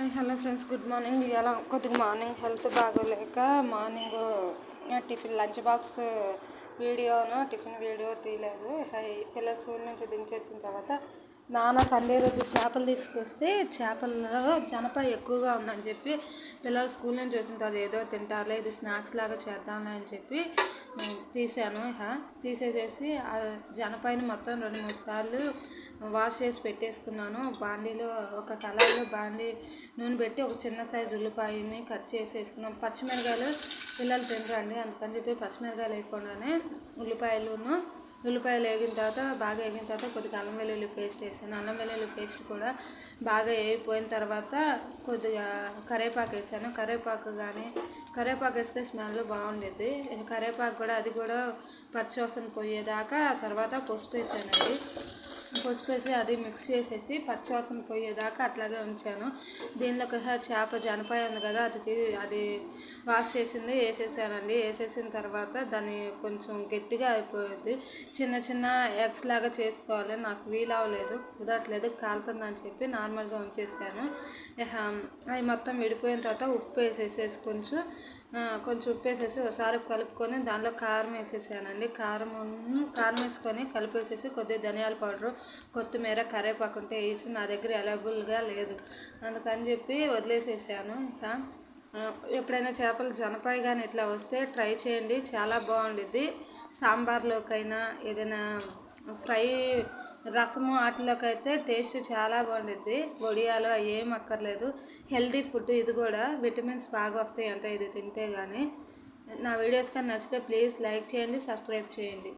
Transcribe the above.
Hi hello friends good morning. ఇలా కొద్దిగా morning health బాగోలేక మార్నింగ్ టిఫిన్ లంచ్ బాక్స్ వీడియోను టిఫిన్ వీడియో తీయలేదు. హై పిల్లల స్కూల్ నుంచి దించి వచ్చిన తర్వాత నాన్న సండే రోజు చేపలు తీసుకొస్తే చేపల్లో జనప ఎక్కువగా ఉందని చెప్పి పిల్లలు స్కూల్ నుంచి వచ్చిన తర్వాత ఏదో తింటారులే ఇది స్నాక్స్ లాగా చేద్దాంలే అని చెప్పి తీసాను. ఇక తీసేసేసి ఆ జనపాయని మొత్తం రెండు మూడు సార్లు వాష్ చేసి పెట్టేసుకున్నాను. బాండీలో ఒక కళాయిలో బాండీ నూనె పెట్టి ఒక చిన్న సైజు ఉల్లిపాయని కట్ చేసి వేసుకున్నాం పచ్చిమిరకాయలు పిల్లలు తినరండి అందుకని చెప్పి పచ్చిమిరకాయలు వేయకుండానే ఉల్లిపాయలును ఉల్లిపాయలు వేగిన తర్వాత బాగా వేగిన తర్వాత కొద్దిగా అల్లం వెల్లుల్లి పేస్ట్ వేసాను. అల్లం వెల్లుల్లి పేస్ట్ కూడా బాగా వేగిపోయిన తర్వాత కొద్దిగా కరేపాకు వేసాను. కరివేపాకు కానీ కరివేపాకు వేస్తే స్మెల్ బాగుండేది. కరేపాకు కూడా అది కూడా పచ్చివాసన పోయేదాకా తర్వాత పసుపు వేసానండి. పసుపు వేసి అది మిక్స్ చేసేసి పచ్చివాసన పోయేదాకా అట్లాగే ఉంచాను. దీనిలో ఒకసారి చేప జనపాయ ఉంది కదా అది తీ- అది వాష్ చేసింది వేసేసానండి. వేసేసిన తర్వాత దాన్ని కొంచెం గట్టిగా అయిపోయింది. చిన్న చిన్న ఎగ్స్ లాగా చేసుకోవాలి. నాకు వీలు అవ్వలేదు కుదరట్లేదు కాలుతుందని చెప్పి నార్మల్గా ఉంచేసాను. అవి మొత్తం విడిపోయిన తర్వాత ఉప్పు వేసేసేసి కొంచెం కొంచెం ఉప్పు వేసేసి ఒకసారి కలుపుకొని దానిలో కారం వేసేసానండి. కారం కారం వేసుకొని కలిపేసేసి కొద్దిగా ధనియాల పౌడరు కొత్తిమీర కరేపాకు ఉంటే వేసి నా దగ్గర అవైలబుల్గా లేదు. అందుకని చెప్పి వదిలేసేసాను. ఇంకా ఎప్పుడైనా చేపలు జనపాయి కానీ ఇట్లా వస్తే ట్రై చేయండి. చాలా బాగుండిద్ది. సాంబార్లోకైనా ఏదైనా ఫ్రై రసము వాటిలోకి అయితే టేస్ట్ చాలా బాగుండిద్ది. వడియాలు అవి ఏం అక్కర్లేదు. హెల్దీ ఫుడ్ ఇది కూడా. విటమిన్స్ బాగా వస్తాయి అంటే ఇది తింటే కానీ నా వీడియోస్ కానీ నచ్చితే ప్లీజ్ లైక్ చేయండి సబ్స్క్రైబ్ చేయండి.